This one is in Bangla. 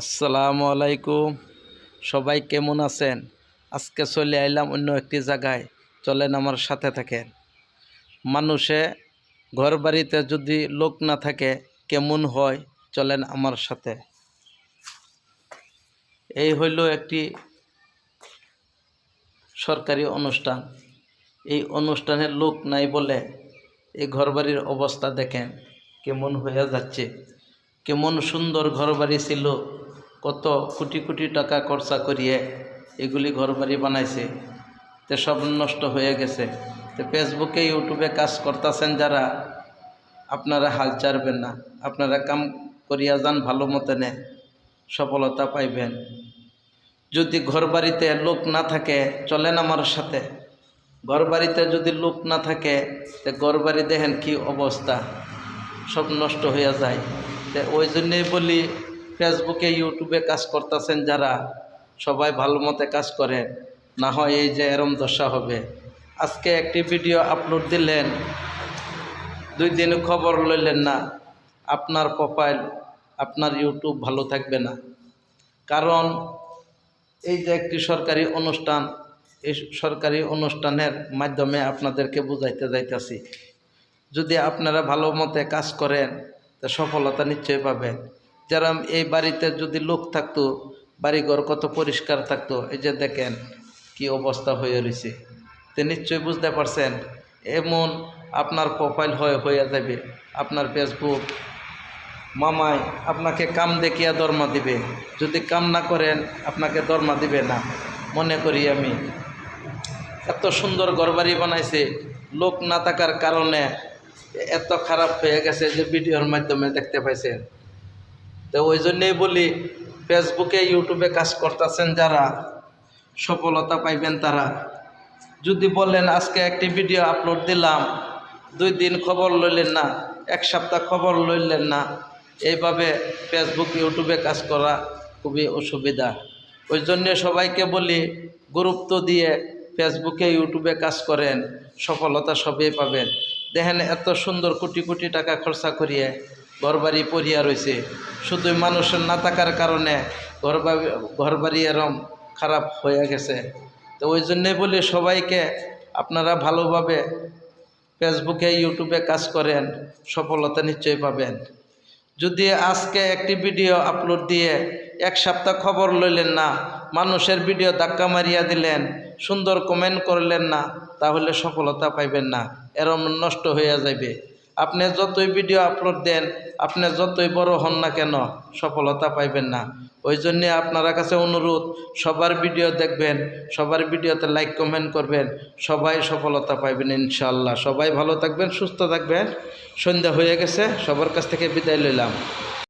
আসসালামু আলাইকুম। সবাই কেমন আছেন? আজকে চলে আইলাম অন্য একটি জায়গায়। চলেন আমার সাথে থাকেন। মানুষে ঘর বাড়িতে যদি লোক না থাকে, কেমন হয়? চলেন আমার সাথে। এই হইল একটি সরকারি অনুষ্ঠান। এই অনুষ্ঠানে লোক নাই বলে এই ঘরবাড়ির অবস্থা দেখেন, কেমন হয়ে যাচ্ছে। কেমন সুন্দর ঘরবাড়ি ছিল কত কোটি কোটি টাকা খরচা করিয়ে এগুলি ঘরবাড়ি বানাইছে। তে সব নষ্ট হয়ে গেছে। তো ফেসবুকে, ইউটিউবে কাজ করতেছেন যারা, আপনারা হাল ছাড়বেন না। আপনারা কাম করিয়া যান ভালো মতনে, সফলতা পাইবেন। যদি ঘরবাড়িতে লোক না থাকে, চলেন আমার সাথে। ঘর বাড়িতে যদি লোক না থাকে, তো ঘরবাড়ি দেখেন কি অবস্থা। সব নষ্ট হয়ে যায়। তো ওই জন্যেই বলি ফেসবুকে ইউটিউবে কাজ করতেছেন যারা, সবাই ভালো মতে কাজ করেন। না হয় এই যে এরম দশা হবে। আজকে একটি ভিডিও আপলোড দিলেন, দুই দিন খবর লইলেন না, আপনার প্রোফাইল আপনার ইউটিউব ভালো থাকবে না। কারণ, এই যে একটি সরকারি অনুষ্ঠান, এই সরকারি অনুষ্ঠানের মাধ্যমে আপনাদেরকে বুঝাইতে যাইতেছি। যদি আপনারা ভালো মতে কাজ করেন, তা সফলতা নিশ্চয়ই পাবেন। যারা এই বাড়িতে যদি লোক থাকতো, বাড়িঘর কত পরিষ্কার থাকতো, এই যে দেখেন কি অবস্থা হয়ে রয়েছে। তো নিশ্চয়ই বুঝতে পারছেন, এমন আপনার প্রোফাইল হয়ে হয়ে যাবে, আপনার ফেসবুক মামাই আপনাকে কাম দেখিয়া দরমা দিবে। যদি কাম না করেন, আপনাকে দরমা দিবে না, মনে করি আমি। এত সুন্দর ঘরবাড়ি বানাইছে, লোক না থাকার কারণে এত খারাপ হয়ে গেছে যে ভিডিওর মাধ্যমে দেখতে পাইছেন। তো ওই জন্যেই বলি, ফেসবুকে, ইউটিউবে কাজ করতেছেন যারা, সফলতা পাইবেন তারা। যদি বলেন, আজকে একটি ভিডিও আপলোড দিলাম, দুই দিন খবর লইলেন না, এক সপ্তাহ খবর লইলেন না, এইভাবে ফেসবুক, ইউটিউবে কাজ করা খুবই অসুবিধা। ওই জন্যে সবাইকে বলি, গুরুত্ব দিয়ে ফেসবুকে, ইউটিউবে কাজ করেন, সফলতা সবই পাবেন। দেখেন এত সুন্দর কোটি কোটি টাকা খরচা করিয়ে ঘরবাড়ি পড়িয়া রয়েছে শুধু মানুষের না থাকার কারণে ঘরবাড়ি ঘরবাড়ি এরম খারাপ হয়ে গেছে। তো ওই জন্যে বলি সবাইকে আপনারা ভালোভাবে ফেসবুকে, ইউটিউবে কাজ করেন, সফলতা নিশ্চয়ই পাবেন। যদি আজকে একটি ভিডিও আপলোড দিয়ে এক সপ্তাহ খবর লইলেন না, মানুষের ভিডিও ধাক্কা মারিয়া দিলেন, সুন্দর কমেন্ট করলেন না, তাহলে সফলতা পাইবেন না। এরম নষ্ট হয়ে যাবে আপনি যতই ভিডিও আপলোড দেন, আপনি যতই বড় হন না কেন, সফলতা পাইবেন না। ওই জন্যে আপনারা কাছে অনুরোধ, সবার ভিডিও দেখবেন, সবার ভিডিওতে লাইক কমেন্ট করবেন, সবাই সফলতা পাইবেন ইনশাল্লাহ সবাই ভালো থাকবেন, সুস্থ থাকবেন। সন্ধ্যা হয়ে গেছে, সবার কাছ থেকে বিদায় লইলাম।